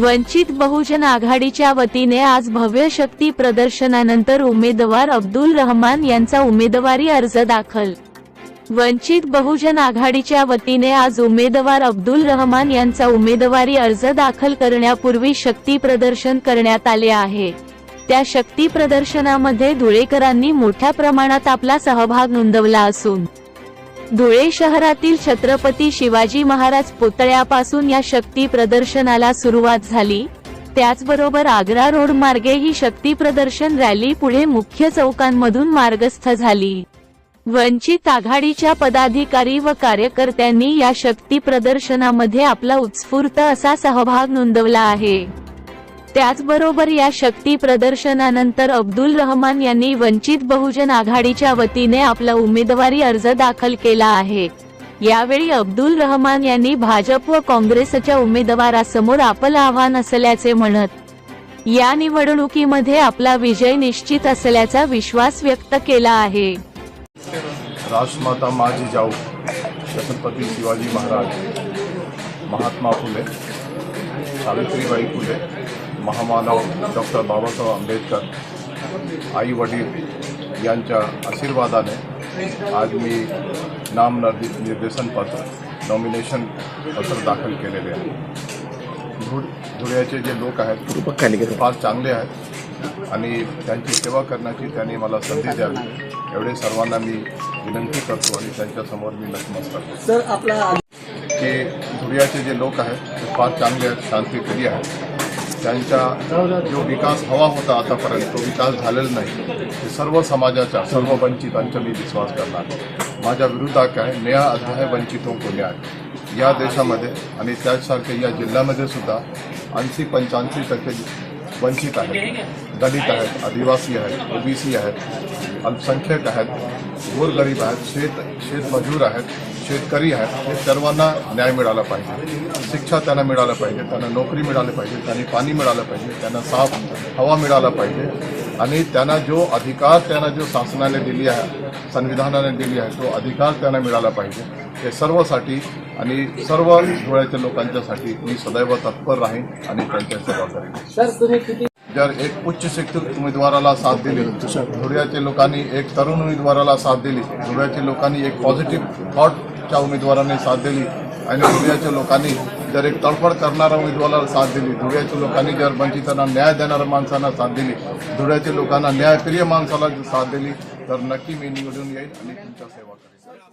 वंचित बहुजन आघाडीच्या वतीने आज भव्य शक्ती प्रदर्शनानंतर उमेदवार अब्दुल रहमान यांचा उमेदवारी अर्ज दाखल. वंचित बहुजन आघाडीच्या वतीने आज उमेदवार अब्दुल रहमान यांचा उमेदवारी अर्ज दाखल करण्यापूर्वी शक्ती प्रदर्शन करण्यात आले आहे. त्या शक्ती प्रदर्शनामध्ये धुळेकरांनी मोठ्या प्रमाणात आपला सहभाग नोंदवला असून धुळे शहरातील छत्रपती शिवाजी महाराज पुतळ्यापासून या शक्ती प्रदर्शनाला सुरुवात झाली. त्याचबरोबर आग्रा रोड मार्गे ही शक्ती प्रदर्शन रॅली पुढे मुख्य चौकांमधून मार्गस्थ झाली. वंचित आघाडीच्या पदाधिकारी व कार्यकर्त्यांनी या शक्ती प्रदर्शनामध्ये आपला उत्स्फूर्त असा सहभाग नोंदवला आहे. त्याचबरोबर या शक्ती प्रदर्शनानंतर अब्दुल रहमान यांनी वंचित बहुजन आघाडीच्या वतीने आपला उमेदवारी अर्ज दाखल केला आहे. यावेळी अब्दुल रहमान यांनी भाजप व काँग्रेसच्या उमेदवारासमोर आपलं आव्हान असल्याचे म्हणत या निवडणुकीमध्ये आपला विजय निश्चित असल्याचा विश्वास व्यक्त केला आहे. राजमाता माझी जाऊ छत्रपती शिवाजी महाराज महात्मा फुले सावित्रीबाई फुले महामानव डॉक्टर बाबासाहेब आंबेडकर आई वडील यांच्या आशीर्वादाने आज मी नाम निर्दे निर्देशन पत्र नॉमिनेशन पत्र दाखल केलेले आहे. धुळ धुळ्याचे जे लोक आहेत फार चांगले आहेत आणि त्यांची सेवा करण्याची त्यांनी मला संधी द्यावी एवढे सर्वांना मी विनंती करतो आणि त्यांच्यासमोर मी नतमस्तक करतो सर आपला की धुळ्याचे जे लोक आहेत ते फार चांगले आहेत शांतीप्रिय आहेत. त्यांचा जो विकास हवा होता आतापर्यंत तो विकास झालेला नाही. हे सर्व समाजाच्या सर्व वंचितांचा मी विश्वास करणार. माझ्या विरुद्धात काय? नया अध्याय वंचितो को न्याय या देशामध्ये आणि त्याचसारखे या जिल्ह्यामध्ये सुद्धा ऐंशी पंच्याऐंशी टक्के वंचित आहेत. दलित आहेत आदिवासी आहेत ओबीसी आहेत. अल्पसंख्याक आहेत गोरगरीब आहेत शेत शेतमजूर आहेत शेतकरी आहेत हे सर्वांना न्याय मिळाला पाहिजे. शिक्षा त्यांना मिळालं पाहिजे त्यांना नोकरी मिळाली पाहिजे त्यांनी पाणी मिळालं पाहिजे त्यांना साफ हवा मिळाला पाहिजे. आणि त्यांना जो अधिकार त्यांना जो शासनाने दिली आहे संविधानाने दिली आहे तो अधिकार त्यांना मिळाला पाहिजे. हे सर्वसाठी आणि सर्व डोळ्याच्या लोकांच्यासाठी मी सदैव तत्पर राहीन आणि त्यांच्या सेवा करेन. सर तुम्ही किती जर एक उच्च शिक्षित उमेदवाराला साथ दिली धुळ्याच्या लोकांनी एक तरुण उमेदवाराला साथ दिली धुळ्याच्या लोकांनी एक पॉझिटिव्ह थॉटच्या उमेदवाराने साथ दिली आणि धुळ्याच्या लोकांनी जर एक तडफड करणाऱ्या उमेदवाराला साथ दिली धुळ्याच्या लोकांनी जर वंचितांना न्याय देणाऱ्या माणसांना साथ दिली धुळ्याच्या लोकांना न्यायप्रिय माणसाला जर साथ दिली तर नक्की मी निवडून येईल आणि तुमच्या सेवा करेन.